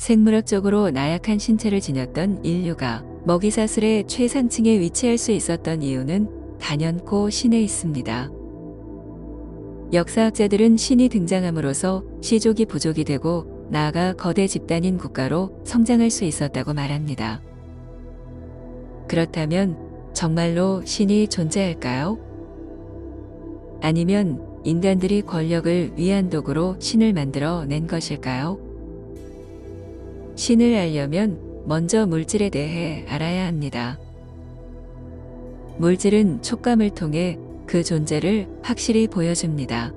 생물학적으로 나약한 신체를 지녔던 인류가 먹이사슬의 최상층에 위치할 수 있었던 이유는 단연코 신에 있습니다. 역사학자들은 신이 등장함으로써 시족이 부족이 되고 나아가 거대 집단인 국가로 성장할 수 있었다고 말합니다. 그렇다면 정말로 신이 존재할까요? 아니면 인간들이 권력을 위한 도구로 신을 만들어 낸 것일까요? 신을 알려면 먼저 물질에 대해 알아야 합니다. 물질은 촉감을 통해 그 존재를 확실히 보여줍니다.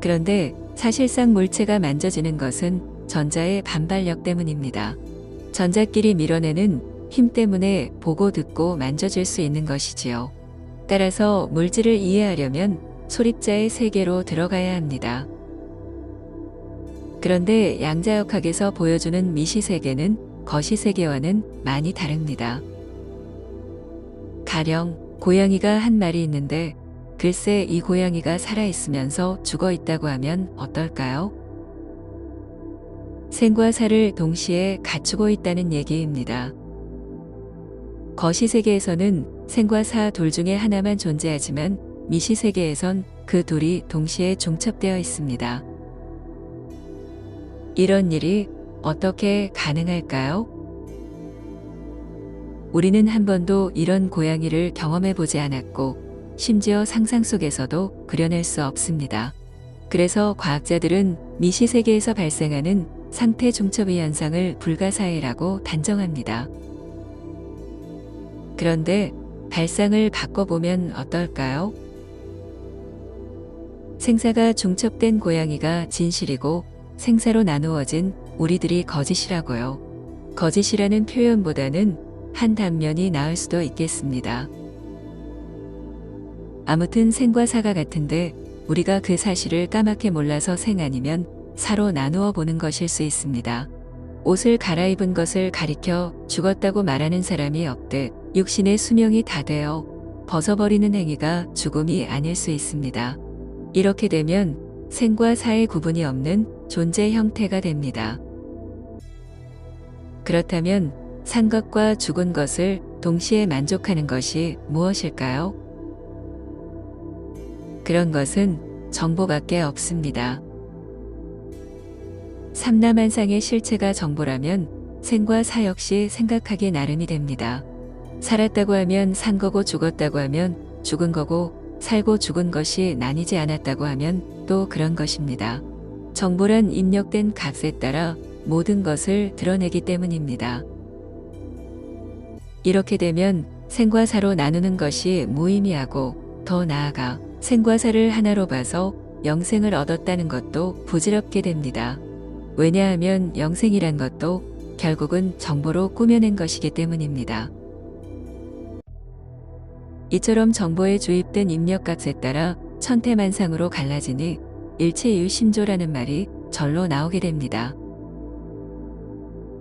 그런데 사실상 물체가 만져지는 것은 전자의 반발력 때문입니다. 전자끼리 밀어내는 힘 때문에 보고 듣고 만져질 수 있는 것이지요. 따라서 물질을 이해하려면 소립자의 세계로 들어가야 합니다. 그런데 양자역학에서 보여주는 미시세계는 거시세계와는 많이 다릅니다. 가령 고양이가 한 마리 있는데 글쎄 이 고양이가 살아있으면서 죽어 있다고 하면 어떨까요? 생과 사를 동시에 갖추고 있다는 얘기입니다. 거시세계에서는 생과 사 돌 중에 하나만 존재하지만 미시세계에선 그 둘이 동시에 중첩되어 있습니다. 이런 일이 어떻게 가능할까요? 우리는 한 번도 이런 고양이를 경험해 보지 않았고, 심지어 상상 속에서도 그려낼 수 없습니다. 그래서 과학자들은 미시 세계에서 발생하는 상태 중첩의 현상을 불가사의라고 단정합니다. 그런데 발상을 바꿔보면 어떨까요? 생사가 중첩된 고양이가 진실이고 생사로 나누어진 우리들이 거짓이라고요. 거짓이라는 표현보다는 한 단면이 나을 수도 있겠습니다. 아무튼 생과 사가 같은데 우리가 그 사실을 까맣게 몰라서 생 아니면 사로 나누어 보는 것일 수 있습니다. 옷을 갈아입은 것을 가리켜 죽었다고 말하는 사람이 없듯 육신의 수명이 다 되어 벗어버리는 행위가 죽음이 아닐 수 있습니다. 이렇게 되면 생과 사의 구분이 없는 존재 형태가 됩니다. 그렇다면 산 것과 죽은 것을 동시에 만족하는 것이 무엇일까요? 그런 것은 정보밖에 없습니다. 삼라만상의 실체가 정보라면 생과 사 역시 생각하기 나름이 됩니다. 살았다고 하면 산 거고 죽었다고 하면 죽은 거고 살고 죽은 것이 나뉘지 않았다고 하면 또 그런 것입니다. 정보란 입력된 값에 따라 모든 것을 드러내기 때문입니다. 이렇게 되면 생과 사로 나누는 것이 무의미하고 더 나아가 생과 사를 하나로 봐서 영생을 얻었다는 것도 부질없게 됩니다. 왜냐하면 영생이란 것도 결국은 정보로 꾸며낸 것이기 때문입니다. 이처럼 정보에 주입된 입력값에 따라 천태만상으로 갈라지니 일체유심조라는 말이 절로 나오게 됩니다.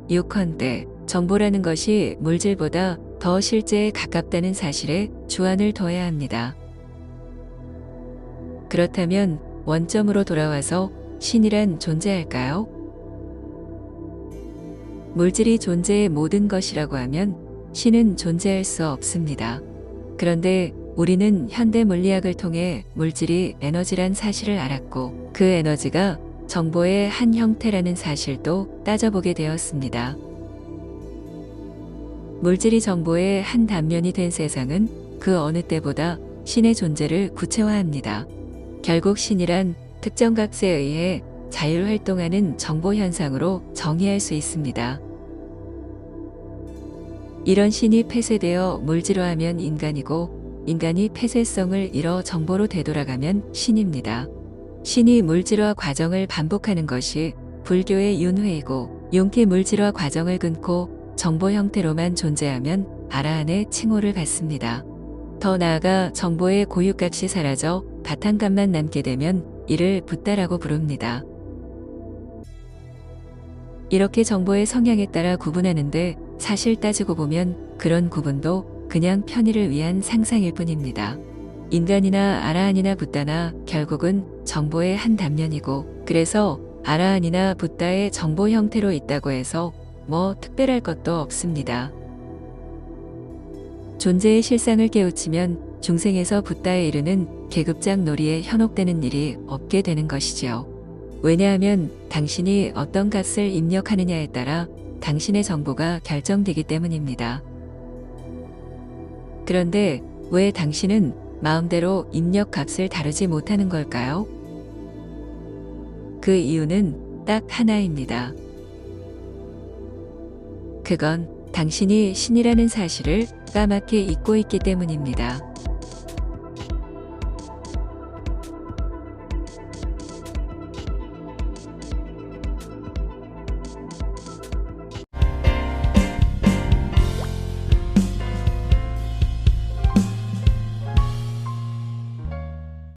유컨대 정보라는 것이 물질보다 더 실제에 가깝다는 사실에 주안을 둬야 합니다. 그렇다면 원점으로 돌아와서 신이란 존재할까요? 물질이 존재의 모든 것이라고 하면 신은 존재할 수 없습니다. 그런데 우리는 현대 물리학을 통해 물질이 에너지란 사실을 알았고 그 에너지가 정보의 한 형태라는 사실도 따져보게 되었습니다. 물질이 정보의 한 단면이 된 세상은 그 어느 때보다 신의 존재를 구체화합니다. 결국 신이란 특정 값에 의해 자율 활동하는 정보 현상으로 정의할 수 있습니다. 이런 신이 폐쇄되어 물질화하면 인간이고 인간이 폐쇄성을 잃어 정보로 되돌아가면 신입니다. 신이 물질화 과정을 반복하는 것이 불교의 윤회이고 용케 물질화 과정을 끊고 정보 형태로만 존재하면 아라한의 칭호를 받습니다. 더 나아가 정보의 고유값이 사라져 바탕값만 남게 되면 이를 붓다라고 부릅니다. 이렇게 정보의 성향에 따라 구분하는데 사실 따지고 보면 그런 구분도 그냥 편의를 위한 상상일 뿐입니다. 인간이나 아라한이나 붓다나 결국은 정보의 한 단면이고 그래서 아라한이나 붓다의 정보 형태로 있다고 해서 뭐 특별할 것도 없습니다. 존재의 실상을 깨우치면 중생에서 붓다에 이르는 계급장 놀이에 현혹되는 일이 없게 되는 것이지요. 왜냐하면 당신이 어떤 값을 입력하느냐에 따라 당신의 정보가 결정되기 때문입니다. 그런데 왜 당신은 마음대로 입력 값을 다루지 못하는 걸까요? 그 이유는 딱 하나입니다. 그건 당신이 신이라는 사실을 까맣게 잊고 있기 때문입니다.